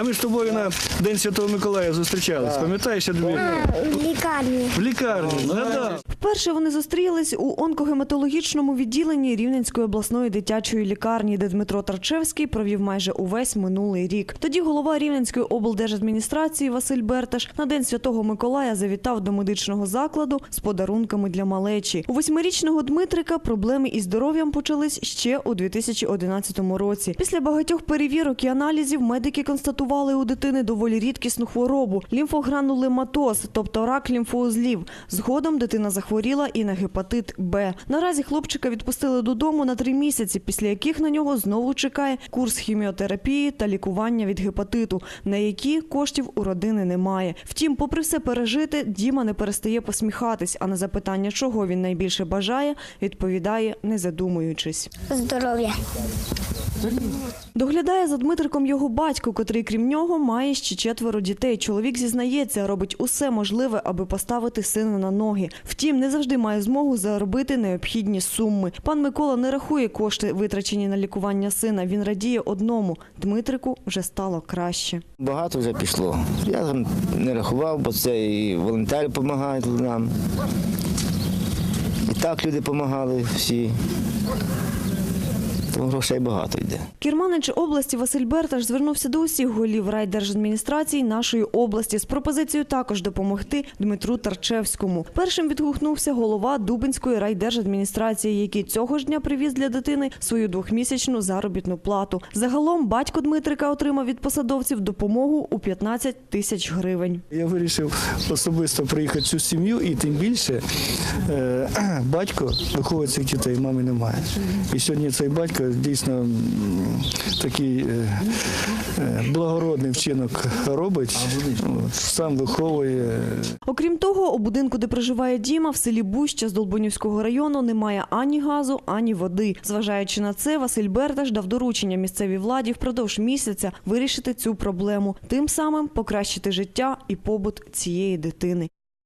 А ми з тобою на День Святого Миколая зустрічались. Пам'ятаєш, я тобі В лікарні. в лікарні. Згадав. Вперше вони зустрілись у онкогематологічному відділенні Рівненської обласної дитячої лікарні, де Дмитро Тарчевський провів майже увесь минулий рік. Тоді голова Рівненської облдержадміністрації Василь Берташ на день святого Миколая завітав до медичного закладу з подарунками для малечі. У восьмирічного Дмитрика проблеми із здоров'ям почались ще у 2011 році. Після багатьох перевірок і аналізів медики констатували у дитини доволі рідкісну хворобу лімфогранулематоз, тобто рак лімфоузлів. Згодом дитина захворіла і на гепатит Б. Наразі хлопчика відпустили додому на три місяці, після яких на нього знову чекає курс хіміотерапії та лікування від гепатиту, на які коштів у родини немає. Втім, попри все пережити, Діма не перестає посміхатись, а на запитання, чого він найбільше бажає, відповідає, не задумуючись. Здоров'я. Доглядає за Дмитриком його батько, котрий крім нього має ще четверо дітей. Чоловік зізнається, робить усе можливе, аби поставити сина на ноги. Втім, не завжди має змогу заробити необхідні суми. Пан Микола не рахує кошти, витрачені на лікування сина. Він радіє одному: Дмитрику вже стало краще. Багато вже пішло. Я там не рахував, бо це і волонтери допомагають нам. І так люди допомагали всі. Тому грошей багато йде. Керманич області Василь Берташ звернувся до усіх голів райдержадміністрації нашої області з пропозицією також допомогти Дмитру Тарчевському. Першим відгукнувся голова Дубинської райдержадміністрації, який цього ж дня привіз для дитини свою двохмісячну заробітну плату. Загалом батько Дмитрика отримав від посадовців допомогу у 15 тисяч гривень. Я вирішив особисто приїхати в цю сім'ю, і тим більше е, батько виховує цих дітей, мами немає. І сьогодні цей батько дійсно такий е, е, благородний вчинок робить, сам виховує. Окрім того, у будинку, де проживає Діма, в селі Буща з Долбунівського району немає ані газу, ані води. Зважаючи на це, Василь Бердаш дав доручення місцевій владі впродовж місяця вирішити цю проблему, тим самим покращити життя і побут цієї дитини.